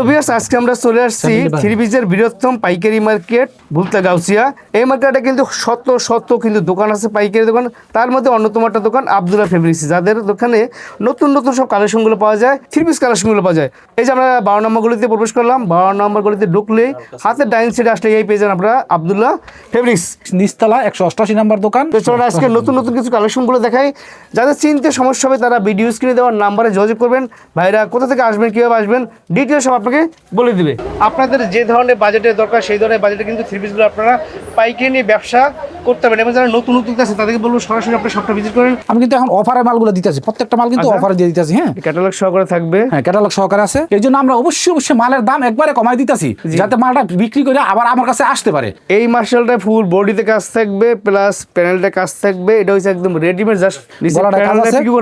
So বিয়ার্স আজকে আমরা চলে আসছি থ্রি পিসের বৃহত্তম পাইকারি মার্কেট ভুলতা গাউসিয়া। এই মার্কেটে কিন্তু শত শত কিন্তু দোকান আছে পাইকারি দোকান। তার মধ্যে অন্যতম একটা দোকান আবদুল্লাহ ফেব্রিক্স। যাদের দোকানে নতুন নতুন সব কালেকশনগুলো পাওয়া যায় থ্রি পিস কালেকশনগুলো পাওয়া যায়। এই যে আমরা বারো নম্বর গলিতে প্রবেশ করলাম বারো নম্বর গলিতে ঢুকলেই হাতের ডাইন সাইডে আসলে এই পেয়ে যান আমরা আবদুল্লাহ ফেব্রিক্স। নিচতলা একশো অষ্টাশি নাম্বার দোকান। তো চলো আজকে নতুন নতুন কিছু কালেকশনগুলো দেখাই। যাদের চিনতে সমস্যা হবে তারা ভিডিও স্ক্রিনে দেওয়ার নাম্বারে যোগাযোগ করবেন। ভাইরা কোথা থেকে আসবেন কীভাবে আসবেন ডিটেলস সব আপনাকে বলে দিবে। আপনাদের যে ধরনের বাজেটের দরকার সেই ধরনের বাজেটে কিন্তু থ্রি পিসগুলো আপনারা পাইকারি নিয়ে ব্যবসা করতে পারেন এবং যারা নতুন নতুন আছে তাদেরকে বলব সরাসরি আপনি সবটা ভিজিট করেন। আমি কিন্তু এখন অফারে মালগুলো দিতেছি প্রত্যেকটা মাল কিন্তু আচ্ছা। অফারে দিয়ে দিতেছি হ্যাঁ। ক্যাটালগ সহকারে থাকবে। হ্যাঁ ক্যাটালগ সহকারে আছে। এই জন্য আমরা অবশ্যই অবশ্যই মালের দাম একবারে কমাই দিতেছি যাতে মালটা বিক্রি করে আবার আমার কাছে আসতে পারে। এই মার্শালটা ফুল বডিতে কাজ থাকবে প্লাস প্যানেলটা কাজ থাকবে। এটা হচ্ছে একদম রেডিমেড জাস্ট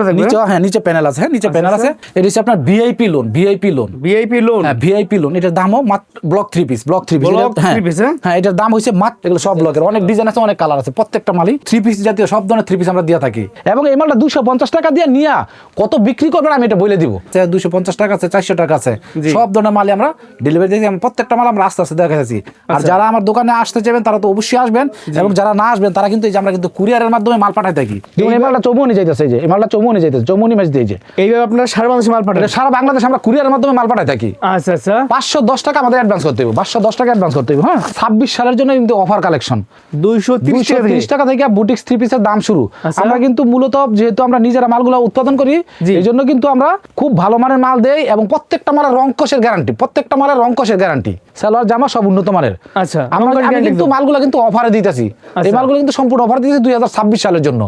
আছে নিচে হ্যাঁ নিচে প্যানেল আছে হ্যাঁ নিচে প্যানেল আছে। এটা হচ্ছে আপনার VIP lawn VIP lawn VIP lawn VIP lawn এটার দামও মাত্র block three piece block three piece হ্যাঁ? এটার দাম হচ্ছে মাত্র এগুলো সব ব্লকের অনেক ডিজাইন আছে অনেক কালার আছে প্রত্যেকটা মালই থ্রি পিস জাতীয় সব ধরনের থ্রি পিস আমরা দিয়ে থাকি। এবং এই মালটা দুশো পঞ্চাশ টাকা দিয়ে নিয়া কত বিক্রি করবেন আমি এটা বলে দিব। দুশো পঞ্চাশ টাকা আছে চারশো টাকা আছে। সব ধরনের মালই আমরা ডেলিভারি দিয়েছি প্রত্যেকটা মাল আমরা আস্তে আস্তে দেখা যাচ্ছি আর আচ্ছা। যারা আমার দোকানে আসতে চাইবেন তারা তো অবশ্যই আসবেন। এবং যারা না আসবেন তারা কিন্তু এই যে আমরা কিন্তু কুরিয়ারের মাধ্যমে মাল পাঠাই থাকি। যেমন এই মালটা চৌমনি যাইতেছে এই যে এই মালটা চৌমনি যাইতেছে চৌমনি ম্যাচ দিয়ে যে। এইভাবে আপনারা সারা বাংলাদেশে মাল পাঠাই সারা বাংলাদেশে আমরা কুরিয়ারের মাধ্যমে মাল পাঠাই থাকি। আচ্ছা আচ্ছা। পাঁচশো দশ টাকা আমাদের অ্যাডভান্স করতে হবে পাঁচশো দশ টাকা অ্যাডভান্স করতে হবে হ্যাঁ? ছাব্বিশ সালের জন্য কিন্তু অফার কালেকশন দুইশো তিরিশ টাকা তিরিশ থেকে। টাকা থেকে বুটিক্স থ্রি পিসের দাম শুরু। আচ্ছা। আমরা কিন্তু মূলত যেহেতু আমরা নিজেরা মালগুলো উৎপাদন করি। এই জন্য কিন্তু আমরা খুব ভালো মানের মাল দেই এবং প্রত্যেকটা মালের রংকশের গ্যারান্টি প্রত্যেকটা মালের রংকশের গ্যারান্টি সালোয়ার জামা সব উন্নত মানের আচ্ছা আমরা কিন্তু মালগুলো কিন্তু অফারে দিতেছি। এই আচ্ছা। মালগুলো কিন্তু সম্পূর্ণ অফার দিতেছি দুই হাজার ছাব্বিশ সালের জন্য।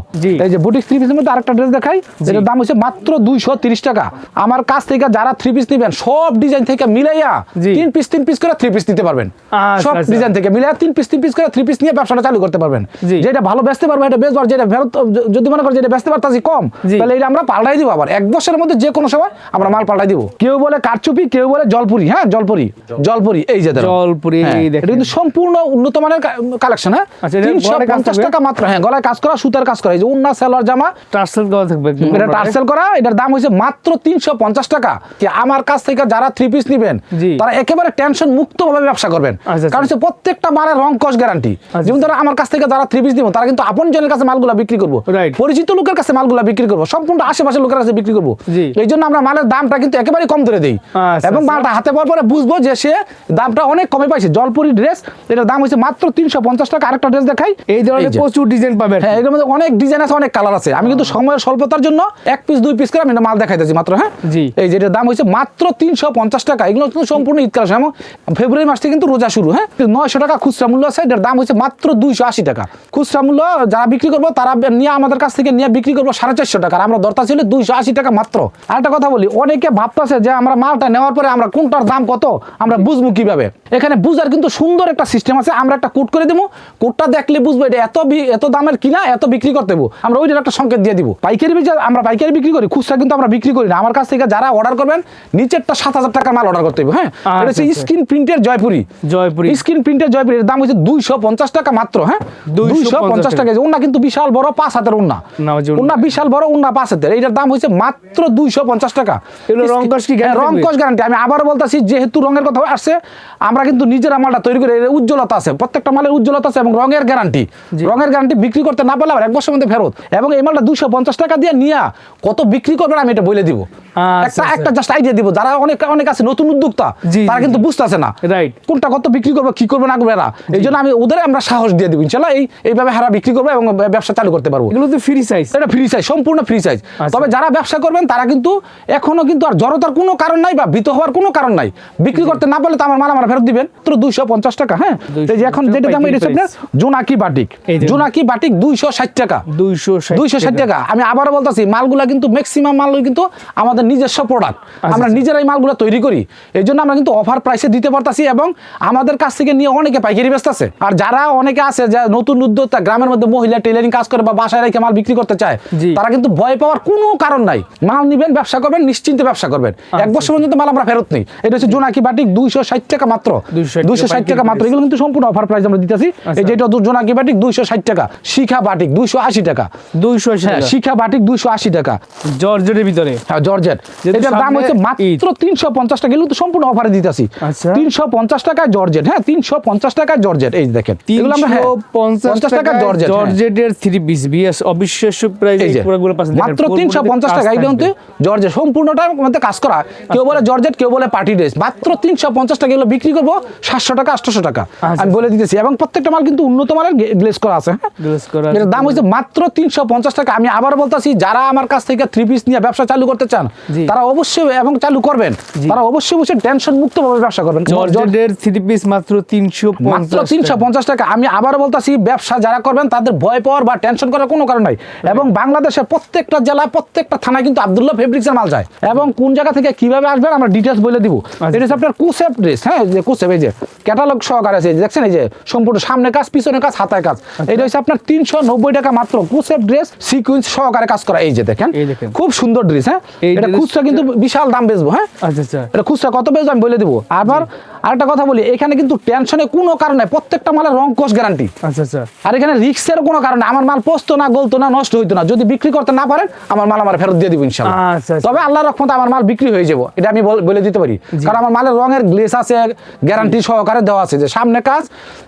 এই যে বুটিক্স থ্রি পিসের মধ্যে আরেকটা ড্রেস দেখাই যেটার দাম হচ্ছে মাত্র দুইশো তিরিশ টাকা। আমার কাছ থেকে যারা থ্রি পিস নেবেন সব ডিজাইন থেকে মিলাইয়া তিন পিস তিন পিস করে থ্রি পিস নিতে পারবেন। আচ্ছা, সব আচ্ছা। ডিজাইন থেকে মিলাইয়া তিন পিস তিন পিস করে থ্রি পিস নিয়ে ব্যবসাটা চালু করতে পারবেন। যেটা ভালো বেচতে পারব এটা বেচবার যেটা ফেরত যদি মনে করেন যেটা বেচতে পারতাছি কম তাহলে এটা আমরা পাল্টাই দিব আবার। এক বছরের মধ্যে যে কোনো সময় আমরা মাল পাল্টাই দিব। কেউ বলে কারচুপি কেউ বলে জলপুরি হ্যাঁ জলপুরি জলপুরি। এই যে জলপুরি, হ্যাঁ, কিন্তু সম্পূর্ণ উন্নত মানের কালেকশন হ্যাঁ? আচ্ছা, তিনশো পঞ্চাশ টাকা মাত্র হ্যাঁ গলায় কাজ করা সুতার কাজ করা এই যে উন্না সেলার জামা। টার্সেল দেওয়া থাকবে এটা টার্সেল করা এটার দাম হয়েছে মাত্র তিনশো পঞ্চাশ টাকা। আমার কাছ থেকে যারা থ্রি পিস নিবেন তারা একেবারে টেনশন মুক্ত ভাবে ব্যবসা করবেন। আচ্ছা, কারণ হচ্ছে প্রত্যেকটা মালের রং কস গ্যারান্টি যেমন ধরো আমার কাছ থেকে যারা থ্রি পিস নিব তারা কিন্তু আপন জনের কাছে মালগুলা বিক্রি করব। পরিচিত লোকের কাছে মালগুলা বিক্রি করব সম্পূর্ণ আশেপাশের লোকের কাছে বিক্রি করব। এই জন্য আমরা মালের দামটা কিন্তু একেবারে কম ধরে দিই। আচ্ছা, এবং আচ্ছা। মালটা হাতে পাওয়ার পরে বুঝব যে সে দামটা অনেক কমে পাইছে। জলপুরি ড্রেস এটার দাম হচ্ছে মাত্র তিনশো পঞ্চাশ টাকা। আরেকটা ড্রেস দেখাই। এই ধরনের প্রচুর ডিজাইন পাবে হ্যাঁ এর মধ্যে অনেক ডিজাইন আছে অনেক কালার আছে। আমি কিন্তু সময়ের স্বল্পতার জন্য এক পিস দুই পিস করে আমি মাল দেখাইতেছি মাত্র হ্যাঁ? জি। এই যেটার দাম হচ্ছে মাত্র তিনশো পঞ্চাশ টাকা। এগুলো কিন্তু সম্পূর্ণ ঈদ কালেকশন এবং ফেব্রুয়ারি মাস থেকে কিন্তু রোজা শুরু হ্যাঁ? নয়শো টাকা খুচরা মূল্য আছে, এটার দাম হচ্ছে মাত্র দুইশো আশি টাকা। খুচরা মূল্য যারা বিক্রি করব, তারা নিয়ে আমাদের কাছ থেকে নিয়ে বিক্রি করব সাড়ে চারশো টাকা। আমরা দরকার ছিল দুইশো আশি টাকা মাত্র। আরেকটা কথা বলি, অনেকে ভাবতেছে যে আমরা মালটা নেওয়ার পরে আমরা কোনটার দাম কত, আমরা বুঝব কীভাবে? এখানে বুঝার কিন্তু সুন্দর একটা সিস্টেম আছে, আমরা একটা কোট করে দেবো। কোটটা দেখলে বুঝব এটা এত এত দামের কিনা, এত বিক্রি করতে দেবো। আমরা ওইটার একটা সংকেত দিয়ে দিব। পাইকারি আমরা পাইকারি বিক্রি করি, খুচরা কিন্তু আমরা বিক্রি করি না। আমার কাছ থেকে যারা অর্ডার করবেন, নিচেরটা সাত হাজার টাকার মাল অর্ডার করতে হবে হ্যাঁ? এটা হচ্ছে আচ্ছা। স্ক্রিন প্রিন্টের জয়পুরি। জয়পুরি। স্ক্রিন প্রিন্টের জয়পুরি এর দাম হচ্ছে দুইশো পঞ্চাশ টাকা মাত্র হ্যাঁ? দুইশো পঞ্চাশ টাকা। উন্না কিন্তু বিশাল বড় পাঁচ হাতের উন্না না, ওই যে উন্না। উন্না বিশাল বড় উন্না পাঁচ হাতের। এইটার দাম হচ্ছে মাত্র দুইশো পঞ্চাশ টাকা। এগুলো রং কস কি হ্যাঁ, guarantee? রং থাকবে? কস গ্যারান্টি আমি আবারও বলতেছি যেহেতু রঙের কথা আসছে আমরা কিন্তু নিজেরা মালটা তৈরি করে উজ্জ্বলতা আছে। প্রত্যেকটা মালের উজ্জ্বলতা আছে এবং রঙের গ্যারান্টি রঙের গ্যারান্টি বিক্রি করতে না পারলে আবার এক বছর মধ্যে ফেরত। এবং এই মালটা দুশো পঞ্চাশ টাকা দিয়ে নিয়ে কত বিক্রি করবেন আমি এটা বলে দিব। আচ্ছা, একটা আচ্ছা। একটা জাস্ট আইডিয়া দিব। যারা অনেক অনেক আছে নতুন উদ্যোক্তা তারা কিন্তু বুঝতেছে না। Right. কোনটা কত বিক্রি করব কি করব না করবে না এই জন্য আমি ওদের আমরা সাহস দিয়ে দিব ইনশাল্লাহ এই এইভাবে হারা বিক্রি করব এবং ব্যবসা চালু করতে পারব। এগুলো তো ফ্রি সাইজ এটা ফ্রি সাইজ সম্পূর্ণ ফ্রি সাইজ আচ্ছা। তবে যারা ব্যবসা করবেন তারা কিন্তু এখনও কিন্তু আর জড়তার কোনো কারণ নাই বা ভীত হওয়ার কোনো কারণ নাই। বিক্রি করতে না পারলে তো আমার মাল আমার ফেরত দিবেন তো দুইশো পঞ্চাশ টাকা হ্যাঁ? এই যে এখন যেটা দাম এটা আপনার জোনাকি বাটিক। জোনাকি বাটিক দুইশো ষাট টাকা। দুইশো দুইশো ষাট টাকা। আমি আবারও বলতেছি মালগুলা কিন্তু ম্যাক্সিমাম মাল কিন্তু আমাদের নিজস্ব প্রোডাক্ট আমরা নিজেরাই মালগুলো তৈরি করি। এই জন্য আমরা কিন্তু অফার প্রাইসে দিতে পারতাছি এবং আমাদের কাছ থেকে নিয়ে অনেকে পাইকারি ব্যস্ত আছে। আর যারা অনেকে আছে যা নতুন উদ্যোক্তা গ্রামের মধ্যে মহিলা টেলারিং কাজ করে বা বাসায় রেখে মাল বিক্রি করতে চায় তারা কিন্তু ভয় পাওয়ার কোনো কারণ নাই। মাল নিবেন ব্যবসা করবেন নিশ্চিন্তে ব্যবসা করবেন। আচ্ছা। এক বছর পর্যন্ত মাল আমরা ফেরত নেই। এটা হচ্ছে জোনাকি বাটিক দুইশো ষাট টাকা মাত্র। দুইশো ষাট টাকা মাত্র। এগুলো কিন্তু সম্পূর্ণ অফার প্রাইস আমরা দিতেছি। এই আচ্ছা। যে এটা জোনাকি বাটিক দুইশো ষাট টাকা শিখা বাটিক দুইশো আশি টাকা। দুইশো হ্যাঁ শিখা বাটিক দুইশো আশি টাকা। জর্জেটের ভিতরে। হ্যাঁ জর্জেট। এটার দাম হচ্ছে মাত্র তিনশো পঞ্চাশ টাকা। এগুলো তো সম্পূর্ণ অফারে দিতেছি। আচ্ছা। তিনশো পঞ্চাশ টাকায় জর্জেট হ্যাঁ তিনশো পঞ্চাশ টাকায় জর্জেট এই দেখেন। হ্যাঁ, পঞ্চাশ টাকা জর্জেট। জর্জেটের থ্রি পিস বিএস অবিশ্বাস্য প্রাইস এই মাত্র তিনশো পঞ্চাশ টাকা থাকবে। কিন্তু জর্জেট সম্পূর্ণটার মধ্যে কাজ করা। কেউ বলে জর্জেট কেউ বলে পার্টি ড্রেস মাত্র তিনশো পঞ্চাশ টাকা এগুলো বিক্রি করব সাতশো টাকা টাকা। আচ্ছা। আমি বলে দিতেছি এবং প্রত্যেকটা মাল কিন্তু উন্নত মানের গ্লেস করা আছে হ্যাঁ। দাম হচ্ছে মাত্র তিনশো পঞ্চাশ টাকা। আমি আবার বলতেছি যারা আমার কাছ থেকে থ্রি পিস নিয়ে ব্যবসা চালু করতে চান তারা অবশ্যই এবং চালু করবেন। তারা অবশ্যই অবশ্যই টেনশন মুক্ত ভাবে ব্যবসা করবেন। জর্জেটের থ্রি পিস মাত্র তিনশো মাত্র তিনশো পঞ্চাশ টাকা। আমি আবার বলতেছি ব্যবসা যারা করবেন তাদের ভয় পাওয়ার বা টেনশন করার কোনো কারণ নাই। এবং বাংলাদেশের প্রত্যেকটা জেলায় প্রত্যেকটা থানায় কিন্তু আবদুল্লাহ ফেব্রিক্সের মাল যায়। এবং কোন জায়গা থেকে কীভাবে আসবেন আমরা ডিটেলস বলে দিব। এটা হচ্ছে আপনার কুসেপ ড্রেস হ্যাঁ যে কুসেপ এই যে ক্যাটালগ সহকারে আছে দেখছেন এই যে সম্পূর্ণ সামনে কাজ পিছনে কাজ হাতায় কাজ। এটা হচ্ছে আপনার তিনশো নব্বই টাকা মাত্র কুসেপ ড্রেস সিকুয়েন্স সহকারে কাজ করা। এই যে দেখেন খুব সুন্দর ড্রেস হ্যাঁ। এটা খুচরা কিন্তু বিশাল দাম বেচবো হ্যাঁ। আচ্ছা আচ্ছা। এটা খুচরা কত পেয়েছ আমি বলে দেবো। আবার আরেকটা কথা বলি এখানে কিন্তু টেনশনে কোনো কারণ প্রত্যেকটা মালের রং কোষ গ্যারান্টি আচ্ছা আচ্ছা। আর এখানে রিক্সের কোনো কারণ আমার মাল পচতো না গলতো না নষ্ট হইতো না। যদি বিক্রি করতে না পারেন আমার মাল আমার ফেরত দিয়ে দিব ইনশাল্লাহ। আচ্ছা, আচ্ছা। তবে আল্লাহ রহমতে আমার মাল বিক্রি হয়ে যাব এটা আমি বলে দিতে পারি। কারণ আমার মালের রঙের গ্লেস আছে গ্যারান্টি সহকারে দেওয়া আছে যে সামনে কাজ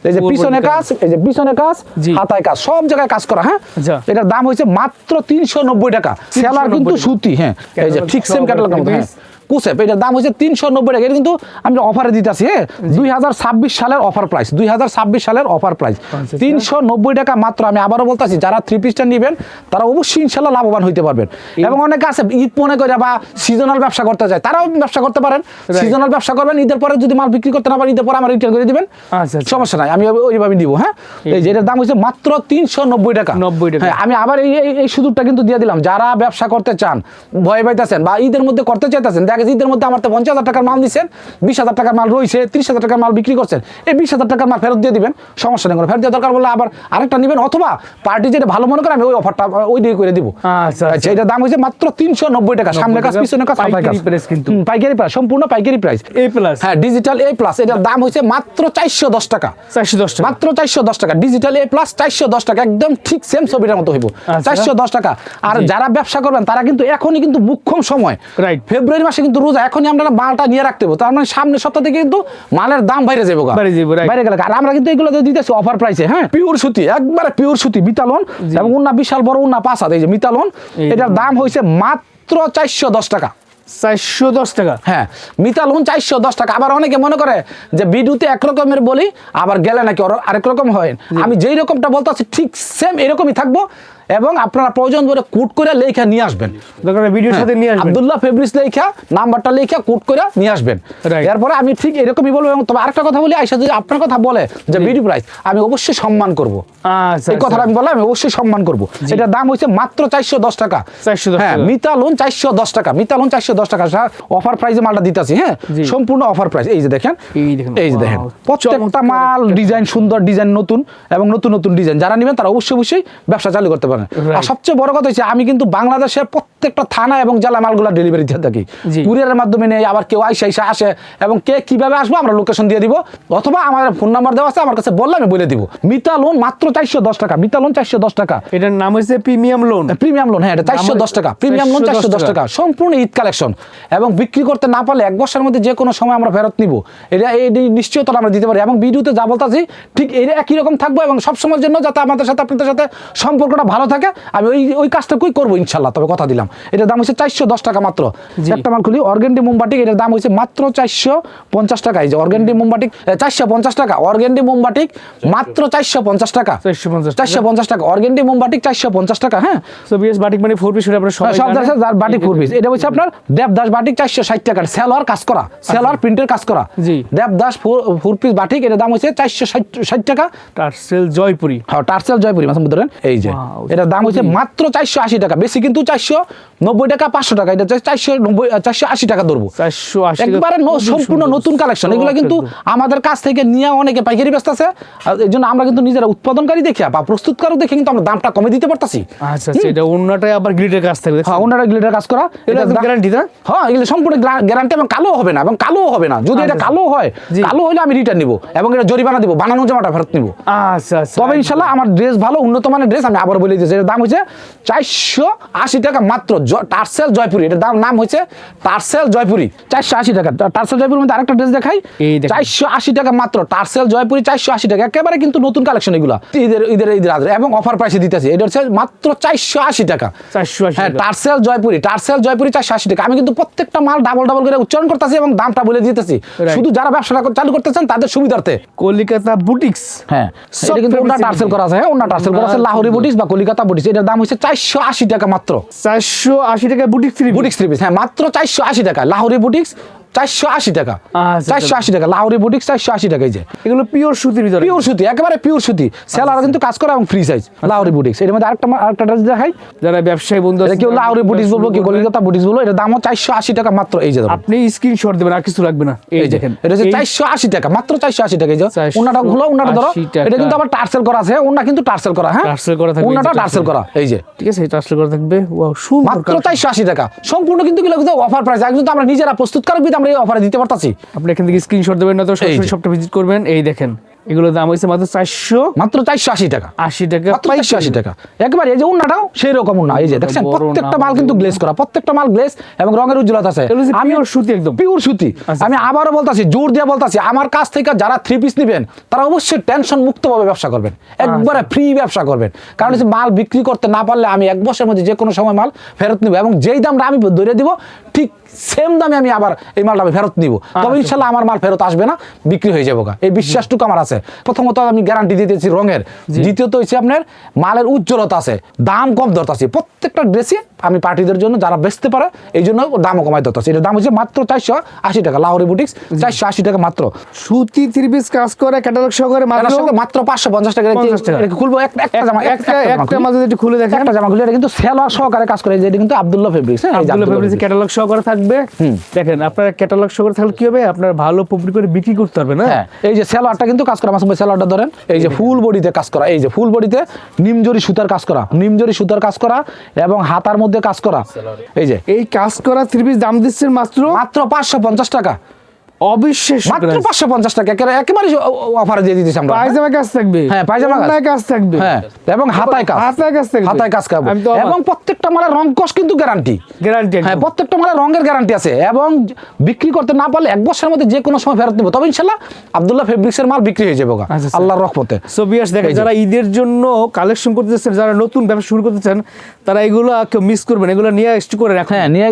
এই যে পিছনে কাজ এই যে পিছনে কাজ হাতায় কাজ সব জায়গায় কাজ করা হ্যাঁ? আচ্ছা। এটার দাম হয়েছে মাত্র তিনশো নব্বই টাকা। সেলার কিন্তু সুতি হ্যাঁ এই যে ঠিক সেম ক্যাটালগ হ্যাঁ। কুসেপ এটার দাম হচ্ছে তিনশো নব্বই টাকা এটা কিন্তু আমি অফারে দিতেছি হ্যাঁ? দুই হাজার ছাব্বিশ সালের অফার প্রাইস দুই হাজার ছাব্বিশ সালের অফার প্রাইস আচ্ছা। তিনশো নব্বই টাকা মাত্র আমি আবারও বলতেছি যারা থ্রি পিসটা নেবেন তারা অবশ্যই ইনশাল্লাহ লাভবান হইতে পারবেন। এবং অনেকে আছে ঈদ মনে করে বা সিজনাল ব্যবসা করতে চায় তারাও ব্যবসা করতে পারেন। সিজনাল ব্যবসা করবেন ঈদের পরে যদি মাল বিক্রি করতে না পারেন ঈদের পরে আমার রিটার্ন করে দিবেন। আচ্ছা, আচ্ছা। সমস্যা নাই আমি ওইভাবে দিব হ্যাঁ? এই যে এটার দাম হচ্ছে মাত্র তিনশো নব্বই টাকা। 90 টাকা। হ্যাঁ আমি আবার এই এই- সুযোগটা কিন্তু দিয়ে দিলাম যারা ব্যবসা করতে চান ভয় পাইতেছেন বা ঈদের মধ্যে করতে চাইতেছেন দেখেন ঈদের মধ্যে আমার তো পঞ্চাশ হাজার টাকার মাল দিচ্ছেন বিশ হাজার টাকার মাল রয়েছে ত্রিশ হাজার টাকার মাল বিক্রি করছেন। এই বিশ হাজার টাকার মাল ফেরত দিয়ে দিবেন সমস্যা নেই কোনো ফেরত দেওয়ার দরকার বললে আবার আরেকটা নেবেন অথবা পার্টি যেটা ভালো মনে করে আমি ওই অফারটা ওই দিয়ে করে দিব। আচ্ছা, আচ্ছা। এটার দাম হচ্ছে মাত্র তিনশো নব্বই টাকা সামনে কাজ পিছনে কাজ পাইকারি কিন্তু। পাইকারি প্রাইস সম্পূর্ণ পাইকারি প্রাইস এ প্লাস হ্যাঁ ডিজিটাল এ প্লাস এটার দাম হচ্ছে মাত্র চারশো দশ টাকা। চারশো দশ টাকা। মাত্র চারশো দশ টাকা ডিজিটাল এ প্লাস চারশো দশ টাকা একদম ঠিক সেম ছবিটার মতো হইব। আচ্ছা। চারশো দশ টাকা। আর যারা ব্যবসা করবেন তারা কিন্তু এখনই কিন্তু মুখ্যম সময়। রাইট ফেব্রুয়ারি মাসে কিন্তু রোজা এখনই আমরা মালটা নিয়ে রাখতে হবে। তার মানে সামনের সপ্তাহ থেকে কিন্তু মালের দাম বাইরে যাব বাইরে গেলে আর আমরা কিন্তু এগুলো দিতেছি অফার প্রাইসে হ্যাঁ? পিওর সুতি একবারে পিওর সুতি মিতালন। এবং উন্না বিশাল বড় উন্না পাঁচ হাত এই যে মিতালন এটার দাম হয়েছে মাত্র চারশো দশ টাকা। চারশো দশ টাকা। হ্যাঁ মিতা লোন চারশো দশ টাকা। আবার অনেকে মনে করে যে ভিডিওতে একরকমের বলি আবার গেলে নাকি আরেক রকম হয়। আমি যেই রকমটা বলতে ঠিক সেম এরকমই থাকব। এবং আপনারা প্রয়োজন করে কুট করে লেখা নিয়ে আসবেন। ভিডিওর সাথে নিয়ে আসবেন। আব্দুল্লাহ ফেব্রিস লেখা নাম্বারটা লেখা কুট করে নিয়ে আসবেন। এরপরে আমি ঠিক এরকমই বলব এবং তবে আরেকটা কথা বলি আইসা যদি আপনার কথা বলে যে ভিডিও প্রাইস আমি অবশ্যই সম্মান করব। আচ্ছা এই কথাটা আমি বললাম আমি অবশ্যই সম্মান করব। এটার দাম হচ্ছে মাত্র চারশো দশ টাকা। 410 হ্যাঁ। মিতা লোন চারশো দশ টাকা। মিতা লোন চারশো দশ টাকা। অফার প্রাইসে মালটা দিতেছি হ্যাঁ? সম্পূর্ণ অফার প্রাইস এই যে দেখেন এই যে দেখেন প্রত্যেকটা মাল ডিজাইন সুন্দর ডিজাইন নতুন এবং নতুন নতুন ডিজাইন যারা নেবেন তারা অবশ্যই অবশ্যই ব্যবসা চালু করতে পারেন Right. আর সবচেয়ে বড় কথা হচ্ছে আমি কিন্তু বাংলাদেশের প্রত্যেকটা থানা এবং জেলা মালগুলো ডেলিভারি দিয়ে থাকি। কুরিয়ারের মাধ্যমে নেই আবার কেউ আইসা আইসা আসে এবং কে কীভাবে আসব আমরা লোকেশন দিয়ে দিব। অথবা আমার ফোন নাম্বার দেওয়া আছে আমার কাছে বললে আমি বলে দিব। মিতা লোন মাত্র চারশো দশ টাকা মিতা লোন চারশো দশ টাকা। এটার নাম হচ্ছে প্রিমিয়াম লোন প্রিমিয়াম লোন হ্যাঁ এটা চারশো দশ টাকা প্রিমিয়াম লোন চারশো দশ টাকা। সম্পূর্ণ ঈদ কালেকশন এবং বিক্রি করতে না পারলে এক বছরের মধ্যে যে কোনো সময় আমরা ফেরত নিব। এটা এই নিশ্চয়তা আমরা দিতে পারি। এবং ভিডিওতে যা বলতেছি ঠিক এই একই রকম থাকব এবং সবসময়ের জন্য যাতে আমাদের সাথে আপনাদের সাথে সম্পর্কটা ভালো থাকে আমি ওই ওই কাজটাকেই করব ইনশাল্লাহ? তবে কথা দিলাম। এটার দাম হচ্ছে চারশো দশ টাকা মাত্র। একটা মাল খুলি অর্গেন্ডি মোমবাটিক এটার দাম হচ্ছে মাত্র চারশো পঞ্চাশ টাকা। এই যে অর্গেন্ডি মোমবাটিক চারশো পঞ্চাশ টাকা। অর্গেন্ডি মোমবাটিক মাত্র চারশো পঞ্চাশ টাকা। 450 চারশো পঞ্চাশ টাকা। অর্গেন্ডি মোমবাটিক চারশো পঞ্চাশ টাকা হ্যাঁ? সো বিএস বাটিক মানে ফোর পিস সব বাটিক ফোর পিস এটা হচ্ছে আপনার দেবদাস বাটিক চারশো ষাট টাকার। সেলোয়ার কাজ করা। সেলোয়ার প্রিন্টের কাজ করা। জি। দেবদাস ফোর পিস বাটিক এটার দাম হচ্ছে চারশো ষাট টাকা। টার্সেল জয়পুরি হ্যাঁ টার্সেল জয়পুরি মাসুম ধরেন। এই যে। এটার দাম হচ্ছে মাত্র চারশো আশি টাকা। বেশি কিন্তু চারশো নব্বই টাকা পাঁচশো টাকা। এটা চারশো নব্বই চারশো আশি টাকা ধরবো। চারশো আশি একবারে সম্পূর্ণ নতুন কালেকশন এগুলো কিন্তু আমাদের কাছ থেকে নিয়ে অনেকে পাইকারি ব্যস্ত আছে। এই জন্য আমরা কিন্তু নিজেরা উৎপাদনকারী দেখে বা প্রস্তুতকারক দেখে কিন্তু আমরা দামটা কমে দিতে পারতাছি। আচ্ছা আচ্ছা এটা অন্যটাই আবার গ্রিডের কাজ থাকবে হ্যাঁ ওনারা গ্লিটার কাজ করা। এটা গ্যারান্টি না? হ্যাঁ এগুলো সম্পূর্ণ গ্যারান্টি এবং কালো হবে না এবং কালো হবে না। যদি এটা কালো হয় কালো হলে আমি রিটার্ন নিব এবং এটা জরিমানা দিব বানানো জামাটা ফেরত নিব। আচ্ছা আচ্ছা। তবে ইনশাল্লাহ আমার ড্রেস ভালো উন্নত মানের ড্রেস আমি আবার বলে দিয়েছি এটার দাম হচ্ছে চারশো আশি টাকা মাত্র টার্সেল জয়পুরি। এটার দাম নাম হচ্ছে টার্সেল জয়পুরি। চারশো আশি টাকা। টার্সেল জয়পুরের মধ্যে আরেকটা ড্রেস দেখাই। চারশো আশি টাকা মাত্র। টার্সেল জয়পুরি চারশো আশি টাকা। একেবারে কিন্তু নতুন কালেকশন এগুলা। ঈদের ঈদের ঈদের আদরে। এবং অফার প্রাইসে দিতেছি। এটা হচ্ছে মাত্র চারশো আশি টাকা। হ্যাঁ টার্সেল জয়পুরি। টার্সেল জয়পুরি চারশো আশি টাকা। আমি কিন্তু প্রত্যেকটা মাল ডাবল ডাবল করে উচ্চারণ করতেছি এবং দামটা বলে দিতেছি. শুধু যারা ব্যবসাটা চালু করতেছেন তাদের সুবিধার্থে। কলিকাতা বুটিক্স। হ্যাঁ সেটা কিন্তু ওনা টার্সেল করা আছে। হ্যাঁ ওনা টার্সেল করা আছে। লাহোরি বুটিক্স বা কলিকাতা বুটিক্স এটার দাম হচ্ছে চারশো আশি টাকা মাত্র। চারশো আশি টাকা boutique three boutiques three piece হ্যাঁ মাত্র চারশো আশি টাকা। লাহোরি বুটিক্স চারশো আশি টাকা। আচ্ছা, চারশো আশি টাকা লাহোরি বুটিক্স চারশো আশি টাকা এই যে। এগুলো পিওর সুতির ভিতরে। পিওর সুতি একেবারে পিওর সুতি। সেলার কিন্তু কাজ করা এবং ফ্রি সাইজ লাহোরি বুটিক্স এর মধ্যে আরেকটা আরেকটা ড্রেস দেখাই। যারা ব্যবসায়ী বন্ধু এটা আছে, কেউ লাহোরি বুটিক্স বলব। কলিকাতা বুটিক্স বলব দামও চারশো আশি টাকা মাত্র এই যে। আপনি স্ক্রিনশট দেবেন আর কিছু লাগবে না। এই দেখেন। এটা হচ্ছে চারশো আশি টাকা মাত্র চারশো আশি টাকা এই যে। ওনাটা ওনাটা ধরো। এটা কিন্তু আবার টার্সেল করা আছে ওনা কিন্তু টার্সেল করা হ্যাঁ? Tarsal করা থাকবে, ওনাটা টার্সেল। করা এই যে। ঠিক আছে এটা আসলে করে থাকবে। ওয়াও সুন্দর মাত্র চারশো আশি টাকা। সম্পূর্ণ কিন্তু অফার প্রাইস কিন্তু আমরা নিজেরা প্রস্তুতকারক বিধে আমরা এই অফারে দিতে পারতাছি। আপনি এখান থেকে স্ক্রিনশট দেবেন না তো সরাসরি। শপটা ভিজিট করবেন। এই দেখেন। এগুলোর দাম হয়েছে মাত্র চারশো মাত্র চারশো আশি টাকা। আশি টাকা চারশো আশি টাকা। একবার এই যে উন্নাটাও সেই রকম উন্না। এই যে দেখছেন প্রত্যেকটা মাল কিন্তু গ্লেজ করা প্রত্যেকটা মাল গ্লেজ এবং রঙের উজ্জ্বলতা আছে। আমি pure সুতি একদম। পিওর সুতি। আচ্ছা, আমি আবারও বলতাছি জোর দিয়ে বলতাছি আমার কাছ থেকে যারা থ্রি পিস নেবেন তারা অবশ্যই টেনশন মুক্তভাবে ব্যবসা করবেন। একবারে আচ্ছা। ফ্রি ব্যবসা করবেন। কারণ মাল বিক্রি করতে না পারলে আমি এক বছরের মধ্যে যে কোনো সময় মাল ফেরত নিব এবং যেই দামটা আমি ধরে দিব ঠিক সেম দামে আমি আবার এই মালটা আমি ফেরত নিব। তবে আচ্ছা। ইনশাল্লাহ আমার মাল ফেরত আসবে না বিক্রি হয়ে যাব। এই বিশ্বাসটুকু আমার আছে। প্রথমত আমি গ্যারান্টি দিতেছি রঙের। দ্বিতীয়ত হচ্ছে আপনার মালের উজ্জ্বলতা আছে দাম কম ধরতাছি। প্রত্যেকটা ড্রেসে আমি পার্টিদের জন্য যারা বেচতে পারে এই জন্য দামও কমাই ধরতাছি। এটার দাম হচ্ছে মাত্র চারশো আশি টাকা লাহোরি বুটিক্স চারশো আশি টাকা মাত্র। সুতি থ্রি পিস কাজ করে ক্যাটালগ সহকারে মাত্র পাঁচশো পঞ্চাশ টাকা এটা খুলবো? একটা জামা একটা একটা মাঝে একটু খুলে। দেখেন। একটা জামা খুলি এটা কিন্তু সেলার সহকারে কাজ করে যেটা কিন্তু আব্দুল্লাহ ফেব্রিক্স হ্যাঁ? আব্দুল্লাহ ফেব্রিক্স ক্যাটালগ সহকারে থাকবে। দেখেন আপনার ক্যাটালগ সহকারে থাকলে কি হবে? আপনার ভালো পপুলার করে বিক্রি করতে পারবেন না হ্যাঁ এই যে সেলারটা কিন্তু কাজ করা মাসুম ভাই ধরেন এই যে ফুল বডিতে কাজ করা এই যে ফুল বডিতে নিমজরি সুতার কাজ করা নিমজরি সুতার কাজ করা এবং হাতার মধ্যে কাজ করা। এই যে এই কাজ করা থ্রি পিস দাম দিচ্ছেন মাত্র? মাত্র পাঁচশো পঞ্চাশ টাকা। মাত্র টাকা একেবারে একেবারে অফারে দিয়ে দিতেছি আমরা। পায়জামা কাজ থাকবে। হ্যাঁ পায়জামা কাজ। থাকবে। হ্যাঁ এবং হাতায় কাজ। হাতায় কাজ থাকবে। হাতায় কাজ করব এবং প্রত্যেকটা মালের রং কস কিন্তু গ্যারান্টি গ্যারান্টি হ্যাঁ প্রত্যেকটা মালের রঙের গ্যারান্টি আছে। এবং বিক্রি করতে না পারলে এক বছরের মধ্যে যে কোনো সময় ফেরত নেব। তবে ইনশাল্লাহ আব্দুল্লাহ ফেব্রিক্সের মাল বিক্রি হয়ে যাবে। আচ্ছা, আচ্ছা। আল্লাহর রহমতে। সো বিয়াস দেখেন যারা ঈদের জন্য কালেকশন করতে চাচ্ছেন যারা নতুন ব্যবসা শুরু করতে চান তারা এগুলো কেউ মিস করবেন এগুলো নিয়ে স্টক করে রাখেন। হ্যাঁ নিয়ে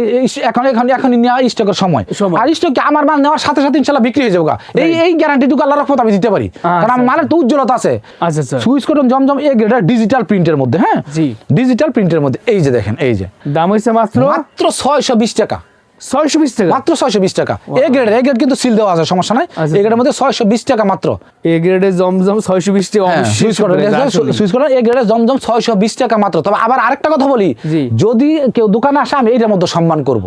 এখন এখন এখন নেওয়া স্টকের সময়। সময়। আর স্টক আমার মাল নেওয়ার সাথে সাথে সাথে ইনশাল্লাহ বিক্রি হয়ে যাবে। এই এই গ্যারান্টিটুকু আল্লাহর রহমত আমি দিতে পারি। কারণ আমার মালের তো উজ্জ্বলতা আছে। আচ্ছা আচ্ছা। সুইচ কটন জমজম এ গ্রেডার ডিজিটাল প্রিন্টের মধ্যে হ্যাঁ? জি। ডিজিটাল প্রিন্টের মধ্যে। এই যে দেখেন এই যে। দাম হয়েছে মাত্র? মাত্র ছয়শো বিশ টাকা। ছয়শো বিশ টাকা। মাত্র ছয়শো বিশ টাকা। এ গ্রেড এ গ্রেড কিন্তু সিল দেওয়া আছে সমস্যা নাই। আচ্ছা, এ গ্রেডের মধ্যে ছয়শো বিশ টাকা মাত্র। এ গ্রেডে জমজম ছয়শো বিশ টাকা হ্যাঁ, সুইচ এ গ্রেডের জমজম ছয়শো বিশ টাকা মাত্র। তবে আবার আরেকটা কথা বলি যদি কেউ দোকানে আসে আমি মধ্যে সম্মান করব।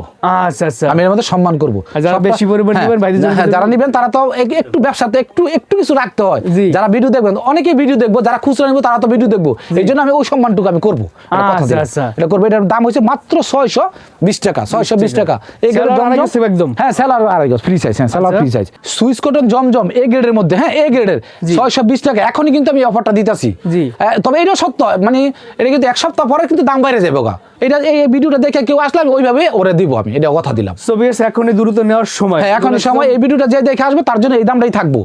আচ্ছা আচ্ছা। আমি এর মধ্যে সম্মান করব। যারা বেশি পরিমাণ হ্যাঁ, নেবেন, হ্যাঁ। যারা নেবেন তারা তো একটু ব্যবসাতে একটু একটু কিছু রাখতে হয়। যারা ভিডিও দেখবেন অনেকে ভিডিও দেখব যারা খুচরা নেব তারা তো ভিডিও দেখব। এই জন্য আমি ওই সম্মানটুকু আমি করব। এটা আচ্ছা। আচ্ছা। এটা করব। এটার দাম হচ্ছে মাত্র ছয়শো বিশ টাকা ছয়শো বিশ টাকা। এই আড়াই জমজম- একদম। হ্যাঁ সেলার আড়াই গজ ফ্রি সাইজ হ্যাঁ সেলার আচ্ছা। ফ্রি সাইজ সুইচ কটন জমজম এ গ্রেডের মধ্যে হ্যাঁ এ গ্রেডের ছয়শো বিশ টাকা এখনই কিন্তু আমি অফারটা দিতেছি। তবে এটাও সত্য মানে এটা কিন্তু এক সপ্তাহ পরে কিন্তু দাম বাইরে যাবে গা। এটা এই এই ভিডিওটা দেখে কেউ আসলে আমি ওইভাবে ওরে দিব আমি এটা কথা দিলাম। সো বিয়াস এখনই দ্রুত নেওয়ার সময়। হ্যাঁ এখন সময় এই ভিডিওটা যে দেখে আসবে তার জন্য এই দামটাই থাকব।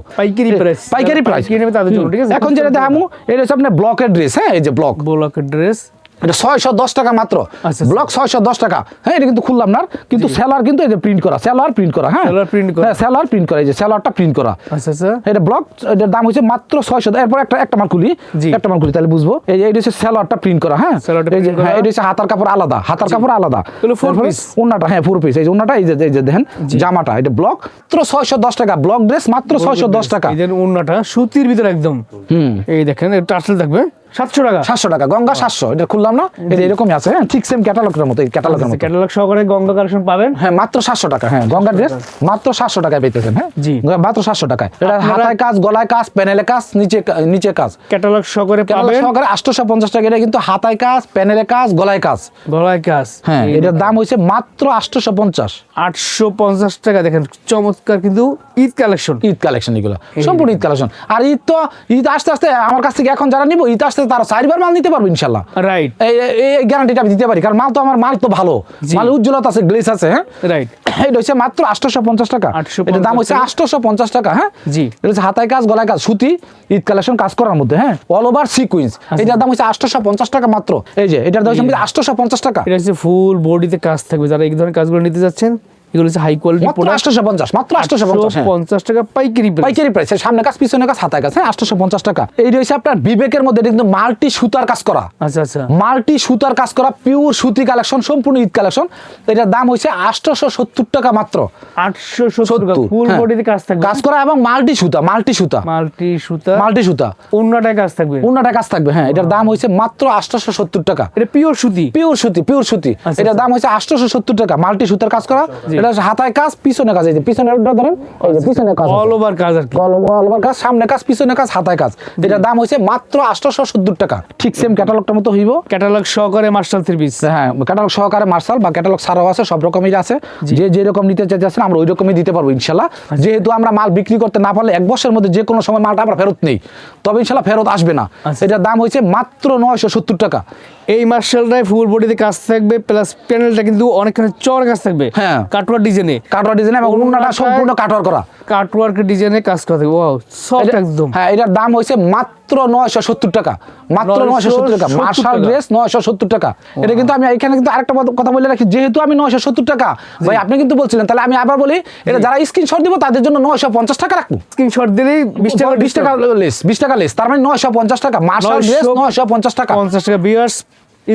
পাইকারি প্রাইস নেবে তাদের জন্য, ঠিক আছে? এখন যেটা দেখামু এটা হচ্ছে আপনার ব্লকের ড্রেস হ্যাঁ এই যে ব্লক ব্লকের ড্রেস এটা ছয়শো দশ টাকা মাত্র। আচ্ছা। ব্লক ছয়শো দশ টাকা। হ্যাঁ এটা কিন্তু খুললাম না কিন্তু সেলার কিন্তু এই যে প্রিন্ট করা সেলার প্রিন্ট করা হ্যাঁ। Print করা। হ্যাঁ সেলার প্রিন্ট করা এই যে সেলারটা প্রিন্ট করা। আচ্ছা আচ্ছা। এটা ব্লক এটার দাম হচ্ছে মাত্র ছয়শো এরপর একটা একটা মাল খুলি একটা মাল খুলি তাহলে বুঝব। এই যে এটা হচ্ছে সেলারটা প্রিন্ট করা হ্যাঁ। হ্যাঁ এটা হচ্ছে হাতার কাপড় আলাদা হাতার কাপড় আলাদা। তারপরে হ্যাঁ ফোর পিস এই যে ওন্নাটা এই যে এই যে দেখেন জামাটা এটা ব্লক মাত্র ছয়শো দশ টাকা ব্লক ড্রেস মাত্র ছয়শো দশ টাকা। এই যে ওড়নাটা সুতির ভিতরে একদম। হুম। এই দেখেন এটা টার্সেল থাকবে। সাতশো টাকা? সাতশো টাকা। গঙ্গা সাতশো। এটা খুললাম না? এটা এরকমই আছে হ্যাঁ ঠিক সেম ক্যাটালগের মতো এই ক্যাটালগের মতো। ক্যাটালগ সহকারে গঙ্গা কালেকশন পাবেন? হ্যাঁ মাত্র সাতশো টাকা হ্যাঁ গঙ্গা ড্রেস মাত্র সাতশো টাকায় পেতেছেন হ্যাঁ? জি। মাত্র সাতশো টাকায়। এটা হাতায় কাজ গলায় কাজ প্যানেলে কাজ নিচে নিচে কাজ। ক্যাটালগ সহকারে পাবেন? সহকারে আটশোশো পঞ্চাশ টাকা এটা কিন্তু হাতায় কাজ প্যানেলে কাজ গলায় কাজ। গলায় কাজ। হ্যাঁ এটার দাম হয়েছে মাত্র আটশোশো পঞ্চাশ। আটশো পঞ্চাশ টাকা দেখেন চমৎকার কিন্তু ঈদ কালেকশন ঈদ কালেকশন এগুলো। সম্পূর্ণ ঈদ কালেকশন আর ঈদ তো ঈদ আস্তে আস্তে আমার কাছ থেকে এখন যারা নিবো ঈদ আসতে তারা চারবার মাল নিতে পারবে ইনশাল্লাহ। রাইট এই গ্যারান্টিটা আমি দিতে পারি কারণ মাল তো আমার মাল তো ভালো। মাল উজ্জ্বলতা আছে গ্লেস আছে হ্যাঁ? রাইট এটা হচ্ছে মাত্র আটশোশো পঞ্চাশ টাকা। 850 এটার দাম হচ্ছে। আটশোশো পঞ্চাশ টাকা হ্যাঁ? জি। এটা হচ্ছে হাতায় কাজ গলায় কাজ সুতি ঈদ কালেকশন কাজ করার মধ্যে হ্যাঁ? All over sequins. এটার দাম হচ্ছে আটশোশো পঞ্চাশ টাকা মাত্র। এই যে এটার দাম হচ্ছে আটশোশো পঞ্চাশ টাকা। এটা হচ্ছে ফুল বডিতে কাজ থাকবে। যারা এই ধরনের কাজগুলো নিতে যাচ্ছেন এগুলো হচ্ছে হাই কোয়ালিটি মাত্র আটশোশো পঞ্চাশ মাত্র আটশোশো পঞ্চাশ হ্যাঁ। পঞ্চাশ টাকা পাইকারি। পাইকারি প্রাইস সামনে কাজ পিছনে কাজ হাতায় কাজ হ্যাঁ আটশোশো পঞ্চাশ টাকা। এই রয়েছে আপনার বিবেকের মধ্যে কিন্তু মাল্টি সুতার কাজ করা। আচ্ছা আচ্ছা। মাল্টি সুতার কাজ করা পিওর সুতি কালেকশন সম্পূর্ণ ঈদ কালেকশন। এটার দাম হচ্ছে আটশোশো সত্তর টাকা মাত্র। সত্তর ফুল হ্যাঁ। বডিতে কাজ থাকবে। কাজ করা এবং মাল্টি সুতা মাল্টি সুতা। মাল্টি সুতা মাল্টি সুতা। কাজ থাকবে। অন্যটা কাজ থাকবে হ্যাঁ এটার দাম হয়েছে মাত্র আটশোশো সত্তর টাকা। এটা পিওর সুতি? পিওর সুতি পিওর সুতি। আচ্ছা, এটার দাম হয়েছে আটশোশো সত্তর টাকা মাল্টি সুতার কাজ করা। এটা হাতায় কাজ পিছনে কাজ এই যে পিছনে ধরেন এই যে পিছনে কাজ অল ওভার কাজ আর কি। অলওভার কাজ সামনে কাজ পিছনে কাজ হাতায় কাজ। এটার দাম হয়েছে মাত্র আটশোশো সত্তর টাকা। ঠিক সেম ক্যাটালগটার মতো হইব। ক্যাটালগ সহকারে মার্শাল থ্রি পিস হ্যাঁ ক্যাটালগ সহকারে মার্শাল বা ক্যাটালগ ছাড়াও আছে সব রকমের আছে। যে যেরকম নিতে চাইতেছেন আমরা ওই রকমই দিতে পারব ইনশাল্লাহ। যেহেতু আমরা মাল বিক্রি করতে না পারলে এক বছরের মধ্যে যে কোনো সময় মালটা আমরা ফেরত নেই। তবে ইনশাল্লাহ ফেরত আসবে না। আচ্ছা। এটার দাম হয়েছে মাত্র নয়শো সত্তর টাকা। এই মার্শালটায় ফুল বডিতে কাজ থাকবে প্লাস প্যানেলটা কিন্তু অনেকখানি চর কাজ থাকবে। হ্যাঁ। কাটওয়ার ডিজাইনে কাটওয়ার ডিজাইনে এবং উন্নটা সম্পূর্ণ কাটওয়ার করা। কাটওয়ার্ক ডিজাইনে কাজ করা থাকবে। ওয়াও সফট একদম। হ্যাঁ এটার দাম হয়েছে মাত্র নয়শো সত্তর টাকা। মাত্র নয়শো সত্তর টাকা। মার্শাল ড্রেস নয়শো সত্তর টাকা। এটা কিন্তু আমি এখানে কিন্তু আরেকটা কথা- কথা বলে রাখি যেহেতু আমি নয়শো সত্তর টাকা। ভাই আপনি কিন্তু বলছিলেন তাহলে আমি আবার বলি এটা যারা স্ক্রিনশট দিব তাদের জন্য নয়শো পঞ্চাশ টাকা রাখব। স্ক্রিনশট দিলেই বিশ টাকা বিশ টাকা লেস বিশ টাকা লেস তার মানে নয়শো পঞ্চাশ টাকা। মার্শাল ড্রেস নয়শো পঞ্চাশ টাকা। পঞ্চাশ টাকা বিয়ার্স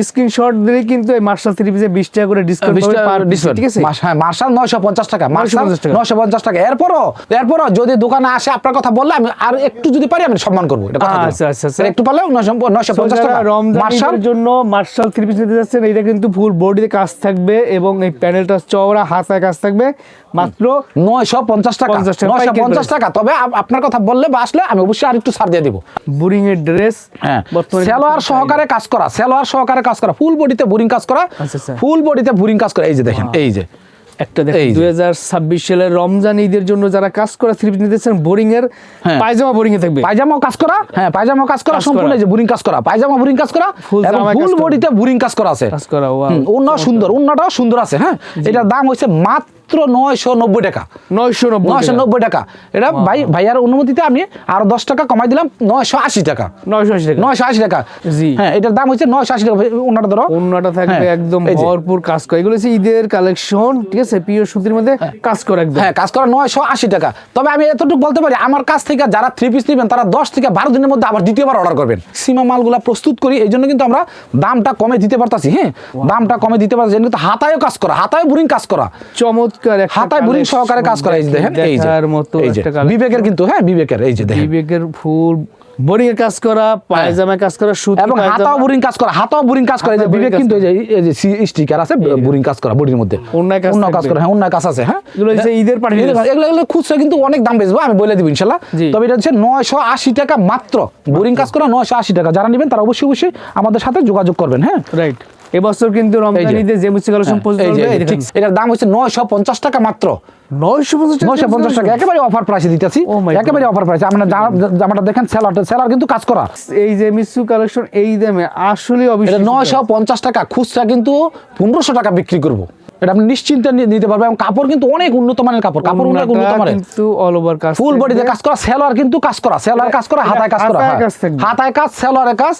স্ক্রিনশট দিলেই কিন্তু এই মার্শাল থ্রি পিসে বিশ টাকা করে ডিসকাউন্ট ঠিক আছে? হ্যাঁ মার্শাল নয়শো পঞ্চাশ টাকা। মার্শাল 950 টাকা। নয়শো পঞ্চাশ টাকা। এরপরও এরপরও যদি দোকানে আসে আপনার কথা বললে আমি আর একটু যদি পারি আমি সম্মান করব। এটা কথা আচ্ছা, আচ্ছা, আচ্ছা। একটু পারলেও নয়শো পঞ্চাশ টাকা। মার্শাল জন্য মার্শাল থ্রি পিস নিতে যাচ্ছেন এটা কিন্তু ফুল বডিতে কাজ থাকবে এবং এই প্যানেলটা চওড়া হাতায় কাজ থাকবে। মাত্র নয়শো পঞ্চাশ টাকা। নয়শো পঞ্চাশ টাকা। তবে আপনার কথা বললে বা আসলে আমি অবশ্যই আর একটু ছাড় দিয়ে দিব। বুরিং এর ড্রেস হ্যাঁ সেলোয়ার সহকারে কাজ করা সেলোয়ার সহকারে কাজ করা ফুল বডিতে বোরিং কাজ করা। ফুল বডিতে বোরিং কাজ করা। এই যে দেখেন এই যে। একটা দেখেন দুই হাজার ছাব্বিশ সালের রমজান ঈদের জন্য যারা কাজ করা নিতেছেন বোরিং এর হ্যাঁ। পায়জামা বোরিং এ থাকবে। পায়জামাও কাজ করা হ্যাঁ পায়জামাও কাজ করা সম্পূর্ণ যে বোরিং কাজ করা পায়জামা বোরিং কাজ করা ফুল। বডিতে বোরিং কাজ করা। আছে। কাজ করা। সুন্দর ওড়নাটাও সুন্দর আছে হ্যাঁ। এটার দাম হচ্ছে মাত্র নয়শো নব্বই টাকা। নয়শো নয়শো নব্বই টাকা। এটা ভাই ভাইয়ার অনুমতিতে আমি আরও দশ টাকা কমাই দিলাম নয়শো আশি টাকা। নয়শো আশি টাকা। নয়শো আশি টাকা। জি। হ্যাঁ এটার দাম হচ্ছে নয়শো আশি টাকা। ওনাটা ধরো। অন্যটা থাকবে হ্যাঁ, একদম ভরপুর কাজ করা। এগুলো হচ্ছে ঈদের কালেকশন ঠিক আছে? পিওর সুতির মধ্যে কাজ করা একদম। হ্যাঁ কাজ করা নয়শো আশি টাকা। তবে আমি এতটুকু বলতে পারি আমার কাছ থেকে যারা থ্রি পিস নেবেন তারা দশ থেকে বারো দিনের মধ্যে আবার দ্বিতীয়বার অর্ডার করবেন। সীমা মালগুলা প্রস্তুত করি এই জন্য কিন্তু আমরা দামটা কমে দিতে পারতাছি হ্যাঁ? দামটা কমে দিতে পারতাছি কিন্তু হাতায়ও কাজ করা হাতায় বুরিং কাজ করা। চমৎকার। হাতায় বুরিং সহকারে কাজ করা এই দেখেন এই যে মতো বিবেকের কিন্তু হ্যাঁ বিবেকের এই যে দেখেন। বিবেকের ফুল বোরিং এর কাজ করা পায়জামা কাজ করা সুতি এবং হাতাও বুরিং কাজ করা হাতাও বুরিং কাজ করা যে বিবেক কিন্তু এই যে স্টিকার আছে বুরিং কাজ করা বডির মধ্যে। অন্যায় কাজ অন্য কাজ করা হ্যাঁ অন্য কাজ আছে হ্যাঁ। এগুলো হচ্ছে ঈদের এগুলো এগুলো খুচরা কিন্তু অনেক দাম বেচবো আমি বলে দিব ইনশাল্লাহ। জি। তবে এটা হচ্ছে নয়শো আশি টাকা মাত্র। বোরিং কাজ করা নয়শো আশি টাকা। যারা নেবেন তারা অবশ্যই অবশ্যই আমাদের সাথে যোগাযোগ করবেন হ্যাঁ। রাইট এবছর কিন্তু রমজান যে। ঈদে যে মুসি কালেকশন এই যে এই এটার দাম হচ্ছে নয়শো পঞ্চাশ টাকা মাত্র। নয়শো পঞ্চাশ টাকা পঞ্চাশ টাকা একেবারে অফার প্রাইসে দিতেছি। Oh একেবারে অফার প্রাইসে আমরা জামাটা দেখেন সেলারটা সেলার কিন্তু কাজ করা। এই যে মিসু কালেকশন এই দামে আসলে অবশ্যই নয়শো পঞ্চাশ টাকা খুচরা কিন্তু পনেরোশো টাকা বিক্রি করব। এটা আপনি নিশ্চিন্তে নিতে পারবেন। এবং কাপড় কিন্তু অনেক উন্নত মানের কাপড়। কাপড় অনেক উন্নত মানের। কিন্তু অল ওভার কাজ ফুল বডিতে কাজ করা সেলোয়ার কিন্তু কাজ করা সেলোয়ার কাজ করা হাতায় কাজ করা হাতায় হ্যাঁ। কাজ সেলোয়ারের কাজ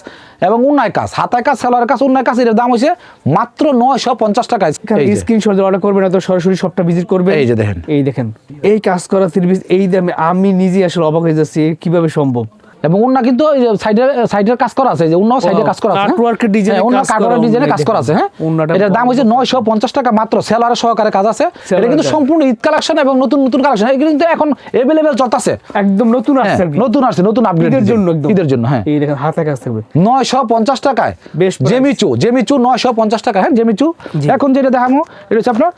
এবং উন্নয় কাজ। হাতায় কাজ সেলোয়ারের কাজ উন্নয় কাজ এর দাম হচ্ছে মাত্র নয়শো পঞ্চাশ টাকা। এই স্ক্রিনশট অর্ডার করবেন না তো সরাসরি শপটা ভিজিট করবে এই যে দেখেন। এই দেখেন। এই কাজ করা থ্রি পিস এই দামে আমি নিজে আসলে অবাক হয়ে যাচ্ছি কীভাবে সম্ভব? এবং অন্য কিন্তু সাইডের কাজ করা আছে যে সাইডে কাজ করা আছে হ্যাঁ? কাটওয়ার্কের ডিজাইনে হ্যাঁ, অন্য কাজ করা, কাটওয়ার্কের ডিজাইনে কাজ করা আছে হ্যাঁ? এটার দাম হচ্ছে নয়শো পঞ্চাশ টাকা মাত্র সেলারের সহকারে কাজ আছে। এটা কিন্তু সম্পূর্ণ ঈদ কালেকশন এবং নতুন নতুন কালেকশন এগুলো কিন্তু এখন এভেলেবেল চলতেছে। একদম নতুন হ্যাঁ, আসছে নতুন আসছে নতুন জন্য একদম। ঈদের জন্য হ্যাঁ। এই দেখেন হাতে কাজ থাকবে। নয়শো পঞ্চাশ টাকায় বেশ জেমিচু জেমিচু নয়শো পঞ্চাশ টাকা হ্যাঁ জেমিচু এখন যেটা দেখাবো এটা হচ্ছে আপনার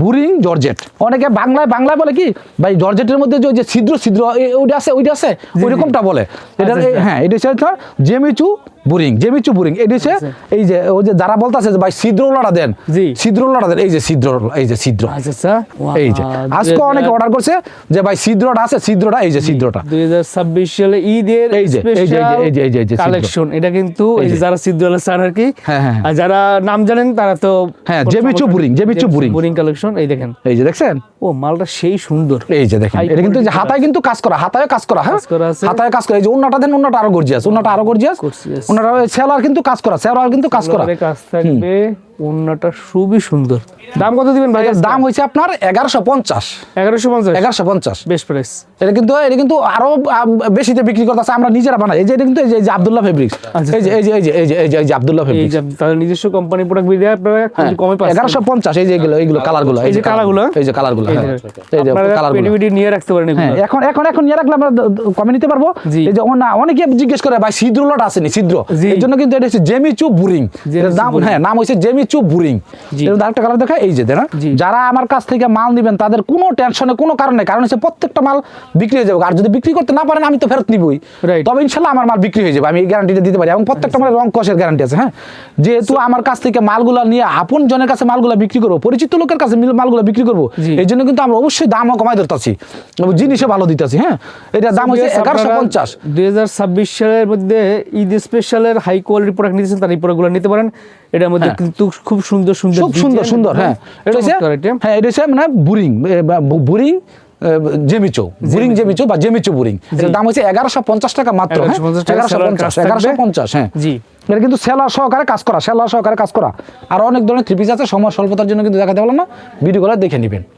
বুরিং জর্জেট অনেকে বাংলায় বাংলায় বলে কি ভাই জর্জেটের মধ্যে যে ছিদ্র ছিদ্র ওইটা আছে ওইটা আছে? ওই রকমটা বলে। এটা আচ্ছা, আচ্ছা। হ্যাঁ এটা হচ্ছে আপনার জেমিচু বুরিং জেমিচু বুরিং এটা হচ্ছে এই যে ওই যে যারা বলতেছে যে ভাই ছিদ্রওয়ালাটা দেন জি। ছিদ্রওয়ালাটা দেন এই যে ছিদ্র এই যে ছিদ্র। আচ্ছা আচ্ছা এই যে আজকে অনেকে অর্ডার করছে যে ভাই ছিদ্রটা আছে ছিদ্রটা এই যে ছিদ্রটা। দুই হাজার ছাব্বিশ সালে ঈদের এই যে, এই যে, এই যে, এই যে, এই যে, কালেকশন এটা কিন্তু এই যে। যারা সিদ্ধওয়ালা চান আর কি হ্যাঁ, হ্যাঁ, হ্যাঁ। আর যারা নাম জানেন তারা তো হ্যাঁ, জেমিচু বুরিং, জেমিচু বুরিং। বুরিং কালেকশন এই দেখেন। এই যে দেখছেন? ও মালটা সেই সুন্দর। এই যে দেখেন এটা কিন্তু যে হাতায় কিন্তু কাজ করা হাতায় কাজ করা হ্যাঁ। হাতায় কাজ করা এই যে উন্নাটা দেন উন্নাটা আরও গর্জিয়াস উন্নাটা আরও গর্জিয়াস উন্নাটা সেলার কিন্তু কাজ করা সেলার কিন্তু কাজ করা। কাজ থাকবে। খুবই সুন্দর। দাম কত দিবেন ভাই? দাম হয়েছে আপনার এগারোশো পঞ্চাশ। এগারোশো পঞ্চাশ? এগারোশো পঞ্চাশ। বেস্ট প্রাইস এটা কিন্তু এটা কিন্তু আরও বেশিতে বিক্রি করতেছে আমরা নিজেরা বানাই। এই যে এটা কিন্তু এই যে আব্দুল্লাহ ফেব্রিক্স আচ্ছা, এই যে এই যে এই যে এই যে এই যে এই যে আব্দুল্লাহ ফেব্রিক্স তাদের নিজস্ব কোম্পানি প্রোডাক্ট আপনারা কমে পাচ্ছেন। এগারোশো পঞ্চাশ এই যে এগুলো এইগুলো কালারগুলো এই যে কালারগুলো? এই যে কালারগুলো এই হ্যাঁ যে নিয়ে রাখতে পারেন হ্যাঁ এখন এখন এখন নিয়ে রাখলে আমরা কমে নিতে পারব। এই যে না অনেকে জিজ্ঞেস করে ভাই ছিদ্রলট আসেনি ছিদ্র। এই জন্য কিন্তু এটা হচ্ছে জেমিচু বুরিং। দাম হ্যাঁ নাম হচ্ছে জেমিচু বুরিং আরেকটা কালার দেখা এই যে জি। যারা আমার কাছ থেকে মাল নেবেন তাদের কোনো টেনশনে কোনো কারণ কারণ হচ্ছে প্রত্যেকটা মাল বিক্রি হয়ে যাবে। আর যদি বিক্রি করতে না পারেন আমি তো ফেরত নিবই। তবে ইনশাল্লাহ আমার মাল বিক্রি হয়ে যাবে। আমি এই গ্যারান্টিটা দিতে পারি। এবং প্রত্যেকটা মালের রং কষের গ্যারান্টি আছে হ্যাঁ? যেহেতু আমার কাছ থেকে মালগুলো নিয়ে আপন জনের কাছে মালগুলো বিক্রি করব পরিচিত লোকের কাছে মালগুলো বিক্রি করব এই জন্য কিন্তু আমরা অবশ্যই দামও কমাই ধরতেছি। জিনিসও ভালো দিতেছি হ্যাঁ? এটার দাম হচ্ছে এগারোশো পঞ্চাশ। দুই হাজার ছাব্বিশ সালের মধ্যে ঈদ স্পেশালের হাই কোয়ালিটি প্রোডাক্ট নিতেছেন তার এই প্রোডাক্টগুলো নিতে পারেন। এটার মধ্যে হ্যাঁ। কিন্তু খুব সুন্দর সুন্দর খুব সুন্দর সুন্দর হ্যাঁ। এটা। হ্যাঁ এটা হচ্ছে মানে বুরিং বুরিং জেমিচো। বুরিং জেমিচো বা জেমিচো বুরিং। এর দাম হচ্ছে এগারোশো পঞ্চাশ টাকা মাত্র এগারোশো পঞ্চাশ এগারোশো পঞ্চাশ হ্যাঁ। জি। এটা কিন্তু সেলার সহকারে কাজ করা সেলার সহকারে কাজ করা। আর অনেক ধরনের থ্রি পিস আছে সময় স্বল্পতার জন্য কিন্তু দেখাতে পারলাম না। ভিডিও করে দেখে নেবেন।